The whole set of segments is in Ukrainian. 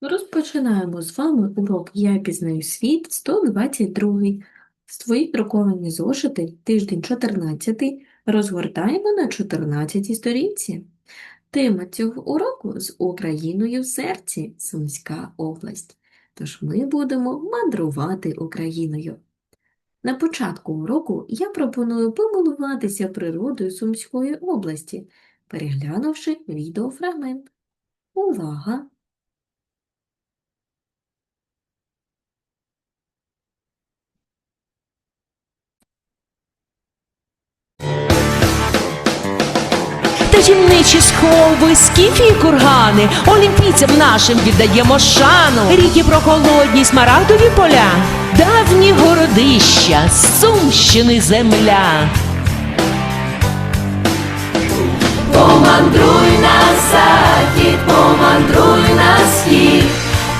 Розпочинаємо з вами урок Я пізнаю світ 122. Свої друковані зошити, тиждень 14, розгортаємо на 14 сторінці. Тема цього уроку з Україною в серці, Сумська область. Тож ми будемо мандрувати Україною. На початку уроку я пропоную помилуватися природою Сумської області, переглянувши відеофрагмент. Увага! Таємничі схови, скіфі кургани, олімпійцям нашим віддаємо шану. Ріки прохолодні, смарагдові поля, давні городища, Сумщини земля. Помандруй на захід, помандруй на схід,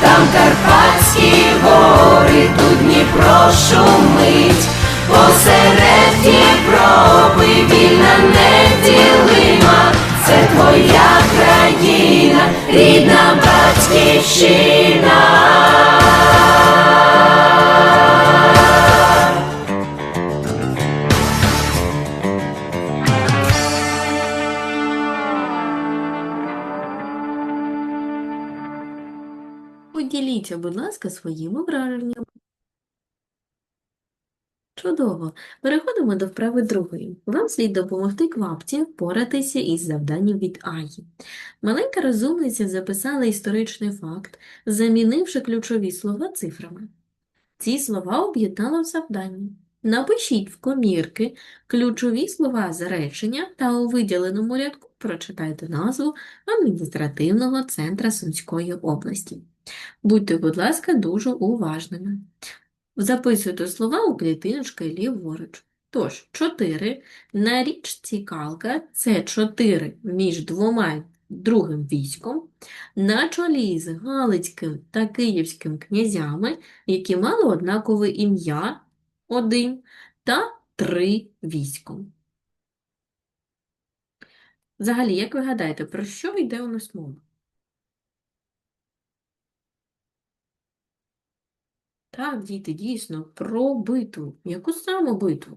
там Карпатські гори, тут Дніпро шумить, посеред Європи вільна неділима, це твоя країна, рідна батьківщина. Поділіться, будь ласка, своїми враженнями. Чудово! Переходимо до вправи другої. Вам слід допомогти квапці впоратися із завданням від Аї. Маленька розумниця записала історичний факт, замінивши ключові слова цифрами. Ці слова об'єднала в завданні. Напишіть в комірки ключові слова з речення та у виділеному рядку прочитайте назву адміністративного центра Сумської області. Будьте, будь ласка, дуже уважними. Записуйте слова у клітиночки ліворуч. Тож, 4 на річці Калка – це 4 між двома другим військом, на чолі з Галицьким та Київським князями, які мали однакове ім'я – 1 та 3 військом. Взагалі, як ви гадаєте, про що йде у нас мова? Так, діти, дійсно, про битву. Яку саме битву?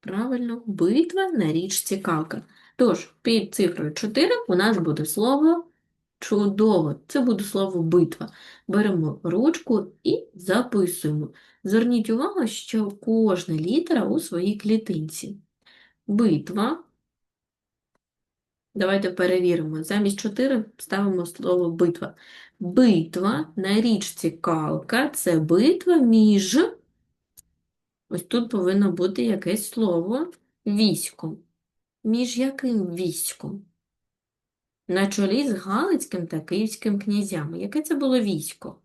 Правильно, битва на річці Калка. Тож, під цифрою 4 у нас буде слово чудово. Це буде слово битва. Беремо ручку і записуємо. Зверніть увагу, що кожна літера у своїй клітинці. Битва. Давайте перевіримо. Замість 4 ставимо слово битва. Битва на річці Калка – це битва між, ось тут повинно бути якесь слово, військом. Між яким військом? На чолі з Галицьким та Київським князями. Яке це було військо?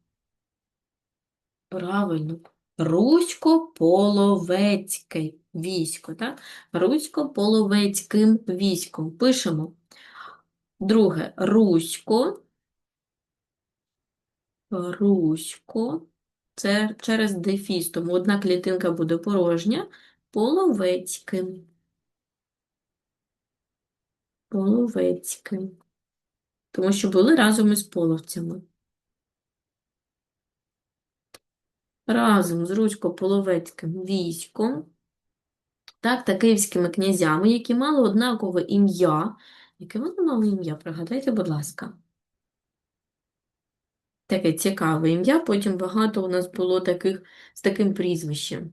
Правильно. Русько-половецьке військо, так? Русько-половецьким військом. Пишемо. Друге, Русько. Русько. Це через дефіс, тому одна клітинка буде порожня. Половецьким. Половецьким. Тому що були разом із половцями. Разом з Русько-половецьким військом, так, та київськими князями, які мали однакове ім'я. Яке вони мали ім'я? Пригадайте, будь ласка. Таке цікаве ім'я, потім багато у нас було таких з таким прізвищем.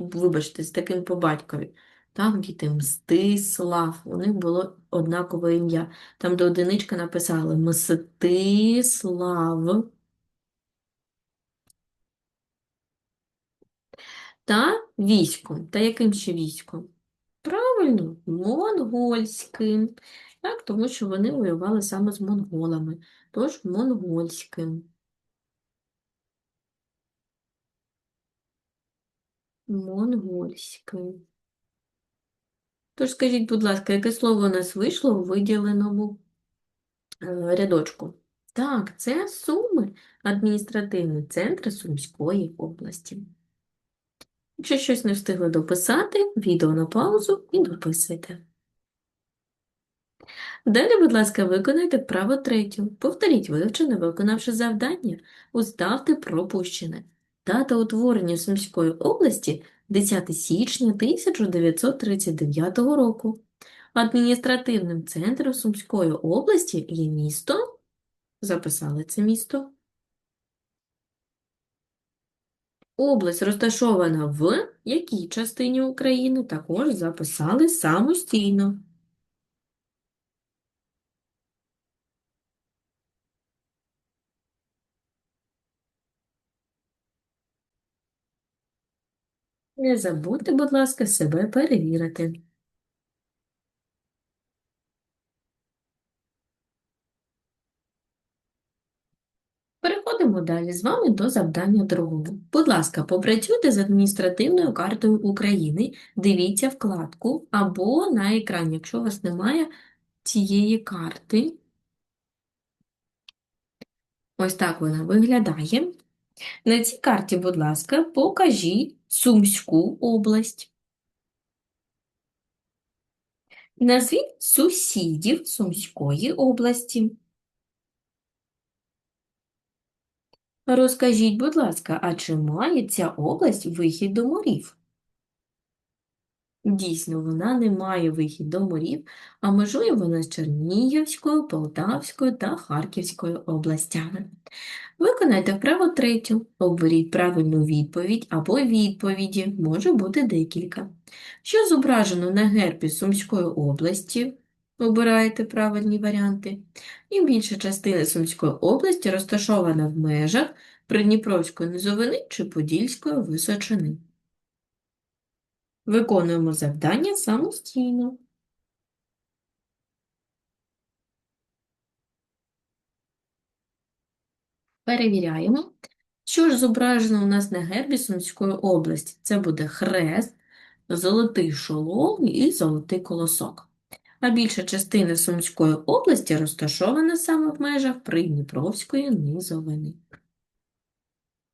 Вибачте, з таким по батькові. Так, діти, Мстислав, у них було однакове ім'я. Там до одиничка написали Мстислав. Та військом. Та яким ще військом? Правильно, монгольським. Так, тому що вони воювали саме з монголами. Тож монгольським. Монгольським. Тож скажіть, будь ласка, яке слово у нас вийшло у виділеному е, рядочку? Так, це Суми, адміністративний центр Сумської області. Якщо щось не встигли дописати, відео на паузу і дописуйте. Далі, будь ласка, виконайте вправо третю. Повторіть вивчене, виконавши завдання. Уставте пропущене. Дата утворення Сумської області 10 січня 1939 року. Адміністративним центром Сумської області є місто. Записали це місто. Область розташована в якій частині України також записали самостійно. Не забудьте, будь ласка, себе перевірити. Переходимо далі з вами до завдання другого. Будь ласка, попрацюйте з адміністративною картою України, дивіться вкладку або на екрані, якщо у вас немає цієї карти. Ось так вона виглядає. На цій карті, будь ласка, покажіть Сумську область. Назвіть сусідів Сумської області. Розкажіть, будь ласка, а чи має ця область вихід до морів? Дійсно, вона не має вихід до морів, а межує вона з Чернігівською, Полтавською та Харківською областями. Виконайте вправо третю. Оберіть правильну відповідь або відповіді, може бути декілька. Що зображено на гербі Сумської області? Обираєте правильні варіанти. І більша частина Сумської області розташована в межах Придніпровської низовини чи Подільської височини. Виконуємо завдання самостійно. Перевіряємо. Що ж зображено у нас на гербі Сумської області? Це буде хрест, золотий шолом і золотий колосок. А більша частина Сумської області розташована саме в межах Придніпровської низовини.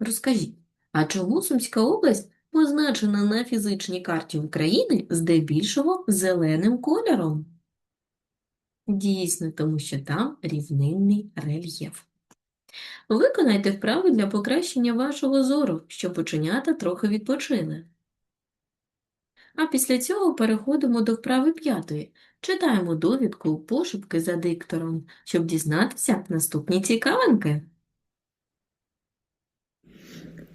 Розкажіть, а чому Сумська область позначена на фізичній карті України здебільшого зеленим кольором? Дійсно, тому що там рівнинний рельєф. Виконайте вправи для покращення вашого зору, щоб оченята трохи відпочили. А після цього переходимо до вправи п'ятої. Читаємо довідку пошепки за диктором, щоб дізнатися наступні цікавинки.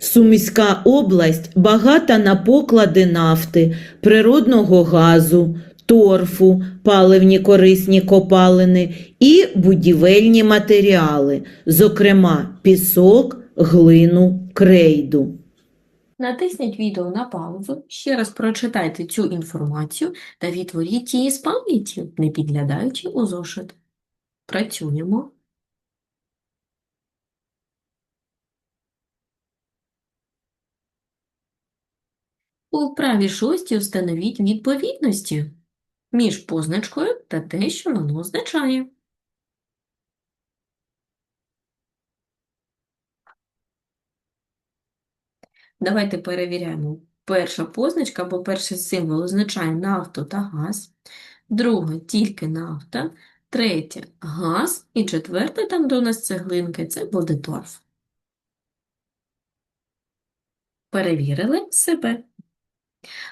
Сумська область багата на поклади нафти, природного газу, торфу, паливні корисні копалини і будівельні матеріали, зокрема пісок, глину, крейду. Натисніть відео на паузу, ще раз прочитайте цю інформацію та відтворіть її з пам'яті, не підглядаючи у зошит. Працюємо. У вправі шостій встановіть відповідності між позначкою та те, що воно означає. Давайте перевіряємо. Перша позначка або перший символ означає нафту та газ, друга тільки нафта, третя газ і четверта, там у нас цеглинки, це буде торф. Перевірили себе.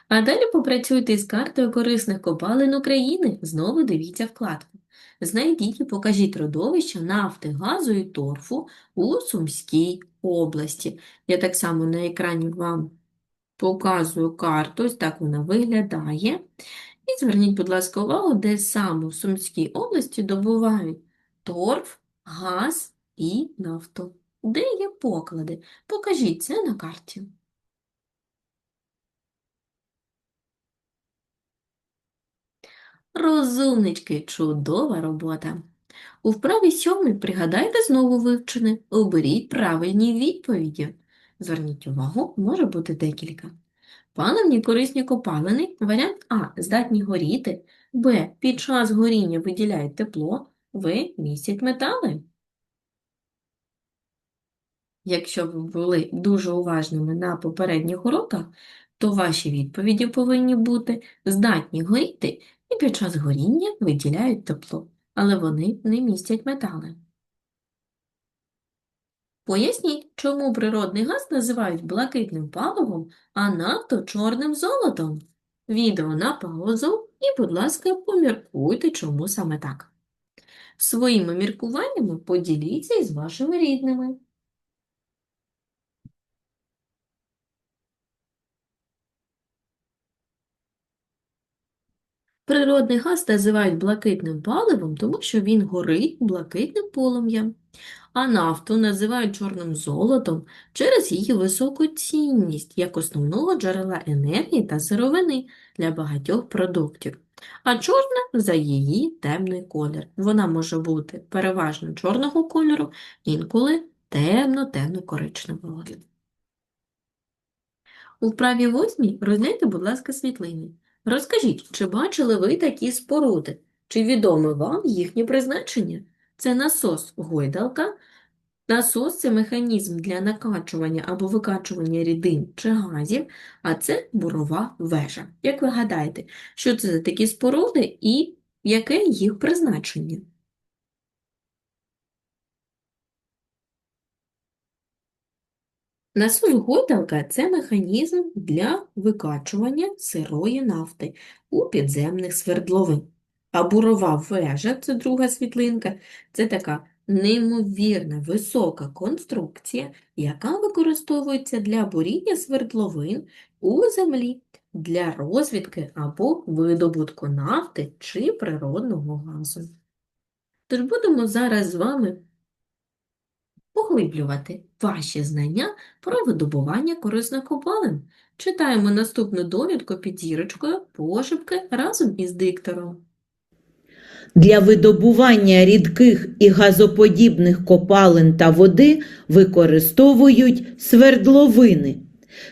А далі попрацюйте із картою корисних копалин України. Знову дивіться вкладку. Знайдіть і покажіть родовища нафти, газу і торфу у Сумській області. Я так само на екрані вам показую карту, ось так вона виглядає. І зверніть, будь ласка, увагу, де саме в Сумській області добувають торф, газ і нафту. Де є поклади? Покажіть це на карті. Розумнички, чудова робота. У вправі сьомій пригадайте знову вивчене, оберіть правильні відповіді. Зверніть увагу, може бути декілька. Паливні корисні копалини, варіант А – здатні горіти, Б – під час горіння виділяють тепло, В – містять метали. Якщо ви були дуже уважними на попередніх уроках, то ваші відповіді повинні бути здатні горіти і під час горіння виділяють тепло, але вони не містять метали. Поясніть, чому природний газ називають блакитним паливом, а нафту – чорним золотом. Відео на паузу і, будь ласка, поміркуйте, чому саме так. Своїми міркуваннями поділіться із вашими рідними. Природний газ називають блакитним паливом, тому що він горить блакитним полум'ям, а нафту називають чорним золотом через її високу цінність як основного джерела енергії та сировини для багатьох продуктів. А чорна за її темний колір. Вона може бути переважно чорного кольору, інколи темно-темно-коричневого. У вправі восьмій розгляньте, будь ласка, світлини. Розкажіть, чи бачили ви такі споруди? Чи відоме вам їхнє призначення? Це насос гойдалка. Насос – це механізм для накачування або викачування рідин чи газів, а це бурова вежа. Як ви гадаєте, що це за такі споруди і яке їх призначення? Насос гойдалка – це механізм для викачування сирої нафти у підземних свердловин. А бурова вежа – це друга світлинка, це така неймовірна висока конструкція, яка використовується для буріння свердловин у землі, для розвідки або видобутку нафти чи природного газу. Тож будемо зараз з вами поглиблювати ваші знання про видобування корисних копалин. Читаємо наступну довідку під зірочкою пошепки разом із диктором. Для видобування рідких і газоподібних копалин та води використовують свердловини.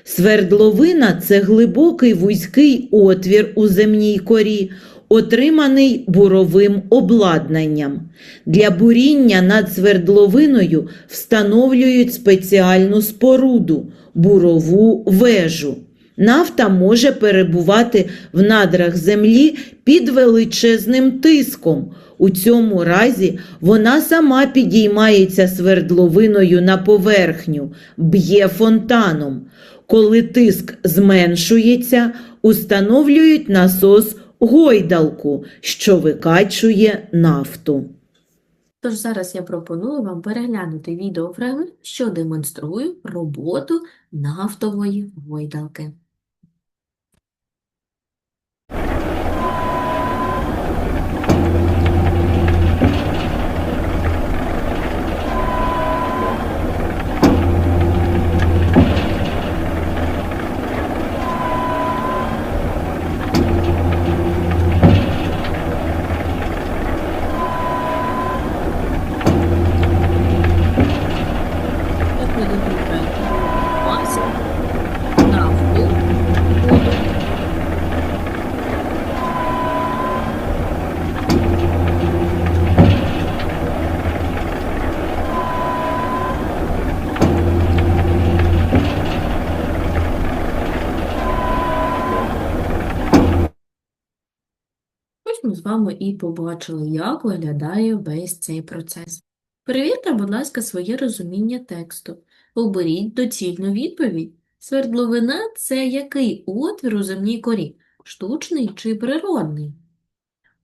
Свердловина це глибокий вузький отвір у земній корі, отриманий буровим обладнанням. Для буріння над свердловиною встановлюють спеціальну споруду бурову вежу. Нафта може перебувати в надрах землі під величезним тиском. У цьому разі вона сама підіймається свердловиною на поверхню, б'є фонтаном. Коли тиск зменшується, установлюють насос гойдалку, що викачує нафту. Тож зараз я пропоную вам переглянути відеофрагмент, що демонструє роботу нафтової гойдалки. Як ви допомагаєте? Маса, нафту, воду. Ось ми з вами і побачили, як виглядає весь цей процес. Перевірте, будь ласка, своє розуміння тексту. Оберіть доцільну відповідь. Свердловина – це який отвір у земній корі? Штучний чи природний?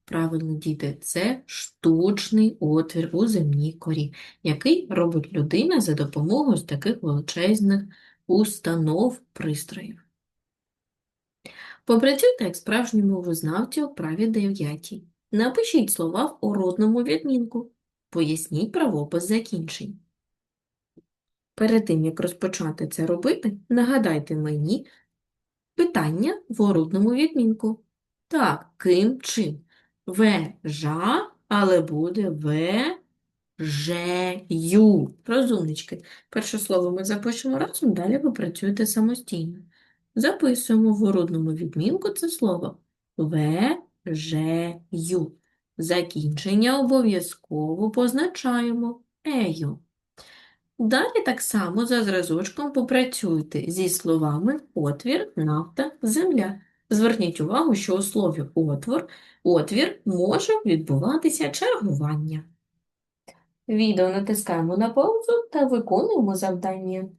Правильно, діти, це штучний отвір у земній корі, який робить людина за допомогою таких величезних установ пристроїв. Попрацюйте як справжні мовознавці у праві 9. Напишіть слова в орудному відмінку. Поясніть правопис закінчень. Перед тим, як розпочати це робити, нагадайте мені питання в орудному відмінку. Так, ким чим? Вежа, але буде вежею. Розумнички. Перше слово ми запишемо разом, далі ви працюєте самостійно. Записуємо в орудному відмінку це слово вежею. Закінчення обов'язково позначаємо ею. Далі так само за зразочком попрацюйте зі словами отвір, нафта, земля. Зверніть увагу, що у слові отвор, отвір може відбуватися чергування. Відео натискаємо на паузу та виконуємо завдання.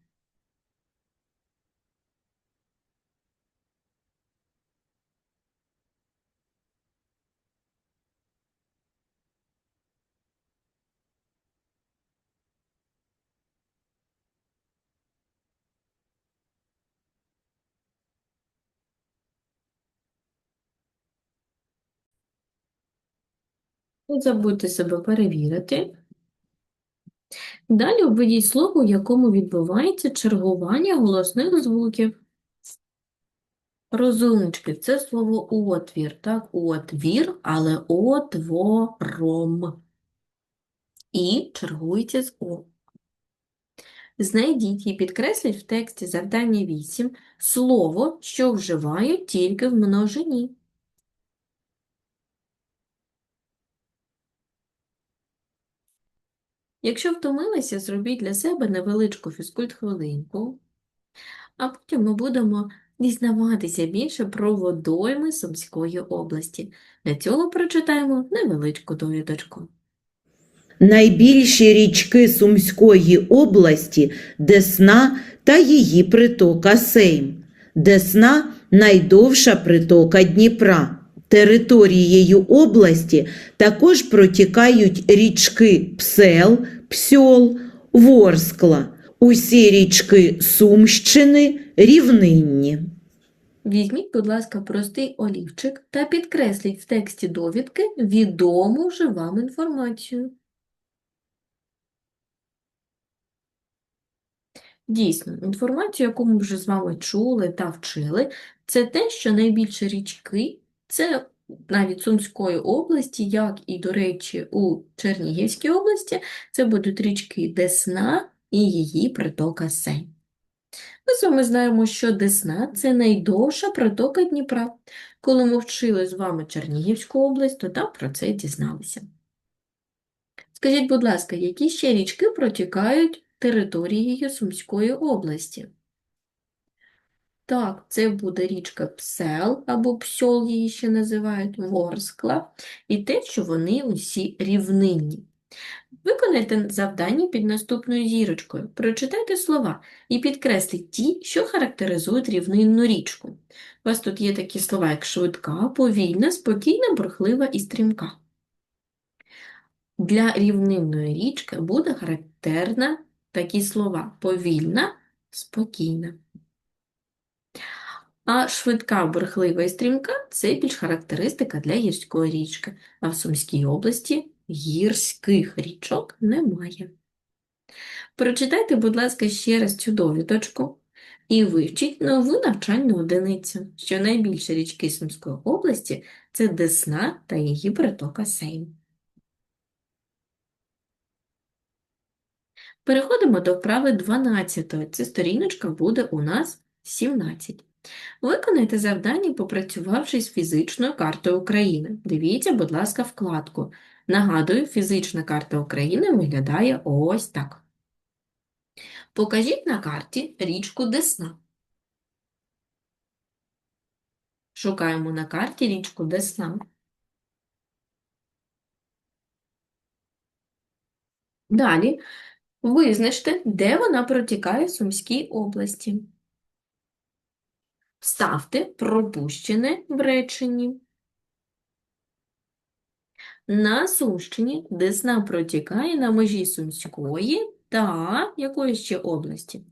Не забудьте себе перевірити. Далі обведіть слово, у якому відбувається чергування голосних звуків. Розумнички, це слово отвір, так, отвір, але отвором. І чергується з О. Знайдіть і підкресліть в тексті завдання 8 слово, що вживають тільки в множині. Якщо втомилися, зробіть для себе невеличку фізкульт-хвилинку, а потім ми будемо дізнаватися більше про водойми Сумської області. Для цього прочитаємо невеличку довідочку. Найбільші річки Сумської області Десна та її притока Сейм. Десна найдовша притока Дніпра. Територією області також протікають річки Псел, Псьол, Ворскла. Усі річки Сумщини рівнинні. Візьміть, будь ласка, простий олівчик та підкресліть в тексті довідки відому вже вам інформацію. Дійсно, інформацію, яку ми вже з вами чули та вчили, це те, що найбільші річки це навіть Сумської області, як і, до речі, у Чернігівській області, це будуть річки Десна і її притока Сень. Ми з вами знаємо, що Десна – це найдовша протока Дніпра. Коли ми вчили з вами Чернігівську область, то там про це дізналися. Скажіть, будь ласка, які ще річки протікають територією Сумської області? Так, це буде річка Псел, або Псьол її ще називають, Ворскла, і те, що вони усі рівнинні. Виконайте завдання під наступною зірочкою. Прочитайте слова і підкресліть ті, що характеризують рівнинну річку. У вас тут є такі слова, як швидка, повільна, спокійна, бурхлива і стрімка. Для рівнинної річки буде характерна такі слова повільна, спокійна. А швидка, бурхлива і стрімка – це більш характеристика для гірської річки, а в Сумській області гірських річок немає. Прочитайте, будь ласка, ще раз цю довідочку і вивчіть нову навчальну одиницю, що найбільші річки Сумської області – це Десна та її притока Сейм. Переходимо до вправи 12. Ця сторіночка буде у нас 17. Виконайте завдання, попрацювавши з фізичною картою України. Дивіться, будь ласка, вкладку. Нагадую, фізична карта України виглядає ось так. Покажіть на карті річку Десна. Шукаємо на карті річку Десна. Далі визначте, де вона протікає в Сумській області. Вставте пропущене в реченні. На Сумщині Десна протікає на межі Сумської та якої ще області?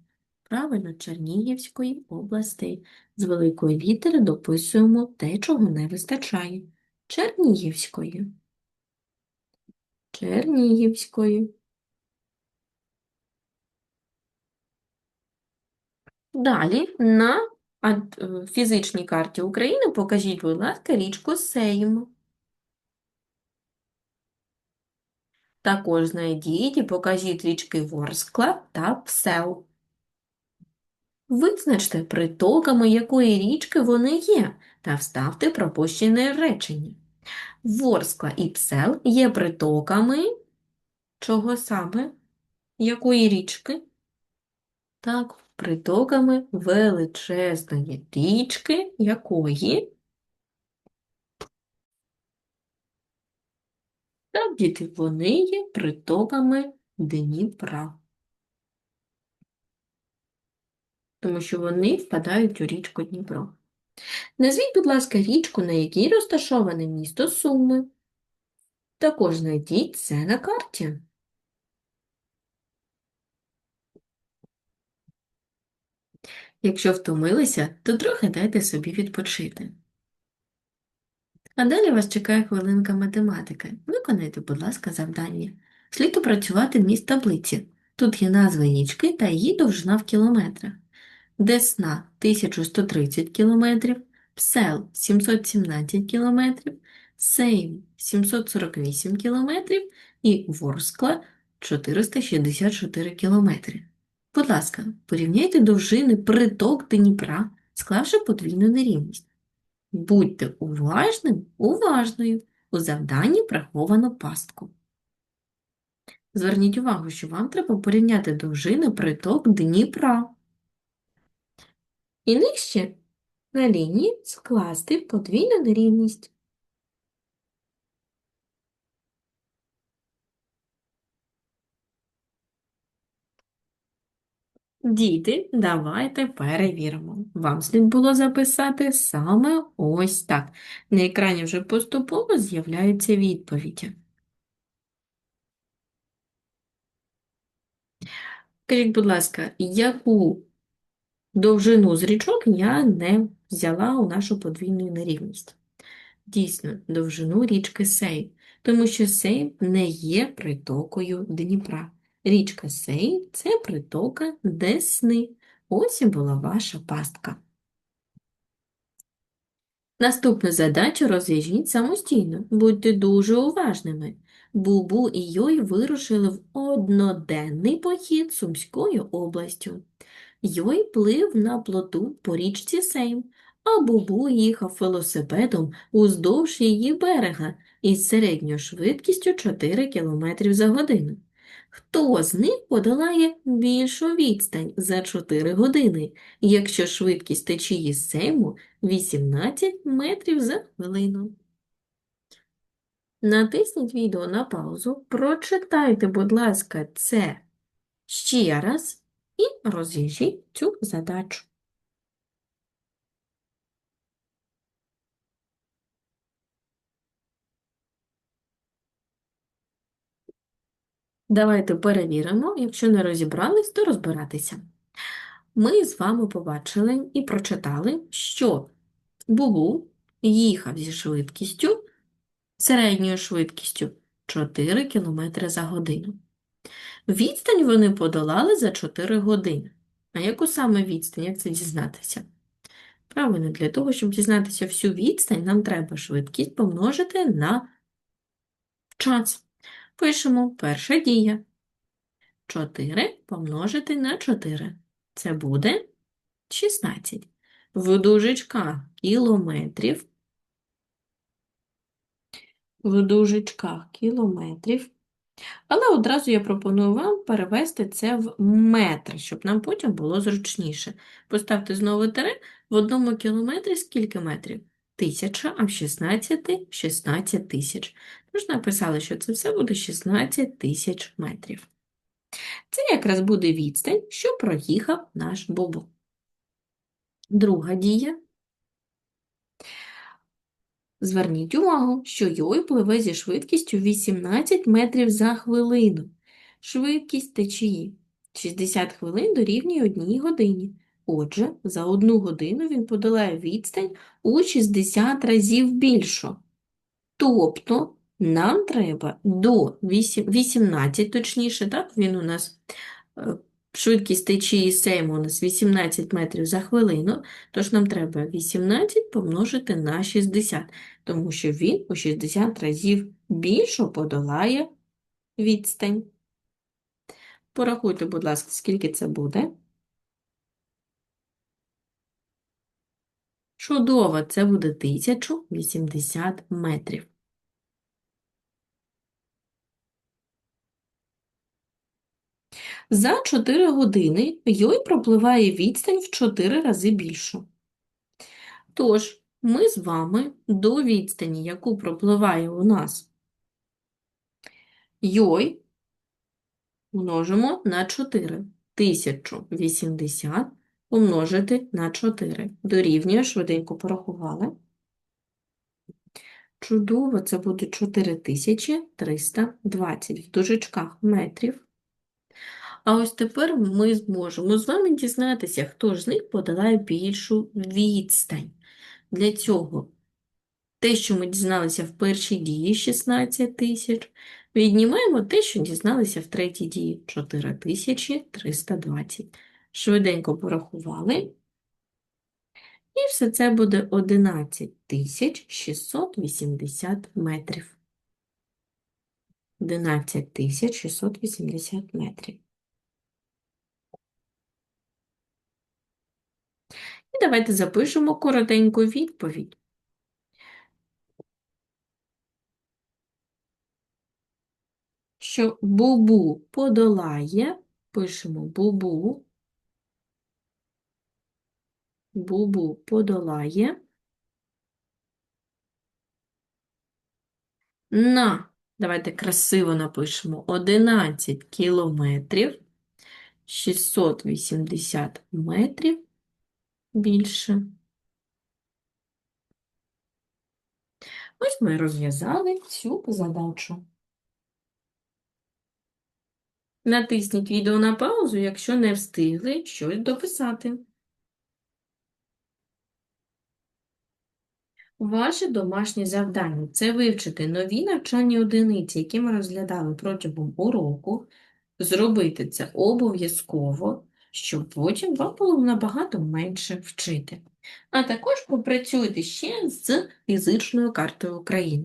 Правильно, Чернігівської області. З великої літери дописуємо те, чого не вистачає. Чернігівської. Чернігівської. Далі на фізичній карті України покажіть, будь ласка, річку Сейм. Також знайдіть і покажіть річки Ворскла та Псел. Визначте, притоками якої річки вони є, та вставте пропущене речення. Ворскла і Псел є притоками чого саме? Якої річки? Так, притоками величезної річки, якої Так, діти, вони є притоками Дніпра. Тому що вони впадають у річку Дніпро. Назвіть, будь ласка, річку, на якій розташоване місто Суми. Також знайдіть це на карті. Якщо втомилися, то трохи дайте собі відпочити. А далі вас чекає хвилинка математики. Виконайте, будь ласка, завдання. Слід опрацювати вміст таблиці. Тут є назва річки та її довжина в кілометрах. Десна 1130 км, Псел 717 км, Сейм 748 км і Ворскла 464 км. Будь ласка, порівняйте довжини приток Дніпра, склавши подвійну нерівність. Будьте уважним, уважною. У завданні приховано пастку. Зверніть увагу, що вам треба порівняти довжини приток Дніпра. І нижче на лінії скласти подвійну нерівність. Діти, давайте перевіримо. Вам слід було записати саме ось так. На екрані вже поступово з'являються відповіді. Скажіть, будь ласка, яку довжину з річок я не взяла у нашу подвійну нерівність? Дійсно, довжину річки Сей, тому що Сей не є притокою Дніпра. Річка Сей – це притока Десни. Ось і була ваша пастка. Наступну задачу розв'яжіть самостійно. Будьте дуже уважними. Бубу і Йой вирушили в одноденний похід Сумською областю. Йой плив на плоту по річці Сейм, а Бубу їхав велосипедом уздовж її берега із середньою швидкістю 4 км за годину. Хто з них подолає більшу відстань за 4 години, якщо швидкість течії Сейму 18 метрів за хвилину? Натисніть відео на паузу, прочитайте, будь ласка, це ще раз і розв'яжіть цю задачу. Давайте перевіримо, якщо не розібрались, то розбиратися. Ми з вами побачили і прочитали, що Бубу їхав зі швидкістю, середньою швидкістю 4 км за годину. Відстань вони подолали за 4 години. А яку саме відстань, як це дізнатися? Правильно, для того, щоб дізнатися всю відстань, нам треба швидкість помножити на час. Пишемо перша дія. 4 помножити на 4. Це буде 16. В дужечках кілометрів. В дужечках кілометрів. Але одразу я пропоную вам перевести це в метри, щоб нам потім було зручніше. Поставте знову тире. В одному кілометрі скільки метрів? Тисяча, а в 16 – 16 тисяч. Тож написали, що це все буде 16 тисяч метрів. Це якраз буде відстань, що проїхав наш бобо. Друга дія. Зверніть увагу, що Йой пливе зі швидкістю 18 метрів за хвилину. Швидкість течії. 60 хвилин дорівнює 1 годині. Отже, за одну годину він подолає відстань у 60 разів більшу. Тобто, нам треба до 8, 18, точніше, так, він у нас е, швидкість течії Сейму у нас 18 метрів за хвилину, тож нам треба 18 помножити на 60, тому що він у 60 разів більше подолає відстань. Порахуйте, будь ласка, скільки це буде. Чудово, це буде 1080 метрів. За 4 години Йой пропливає відстань в 4 рази більшу. Тож, ми з вами до відстані, яку пропливає у нас Йой, множимо на 4. 1080 помножити на 4. Дорівнює, швиденько порахували. Чудово, це буде 4320 в дужечках метрів. А ось тепер ми зможемо з вами дізнатися, хто ж з них подолає більшу відстань. Для цього те, що ми дізналися в першій дії 16 тисяч, віднімаємо те, що дізналися в третій дії 4320. Швиденько порахували. І все це буде 11680 метрів. 11680 метрів. І давайте запишемо коротеньку відповідь. Що Бубу подолає, пишемо Бубу, Бубу подолає на, давайте красиво напишемо, 11 кілометрів, 680 метрів більше. Ось ми розв'язали цю задачу. Натисніть відео на паузу, якщо не встигли щось дописати. Ваше домашнє завдання – це вивчити нові навчальні одиниці, які ми розглядали протягом уроку, зробити це обов'язково, щоб потім вам було набагато менше вчити. А також попрацюйте ще з фізичною картою України.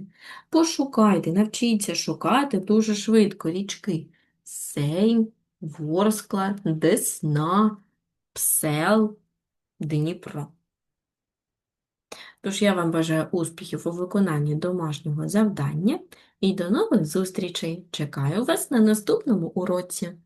Пошукайте, навчіться шукати дуже швидко річки Сейм, Ворскла, Десна, Псел, Дніпро. Тож я вам бажаю успіхів у виконанні домашнього завдання і до нових зустрічей. Чекаю вас на наступному уроці.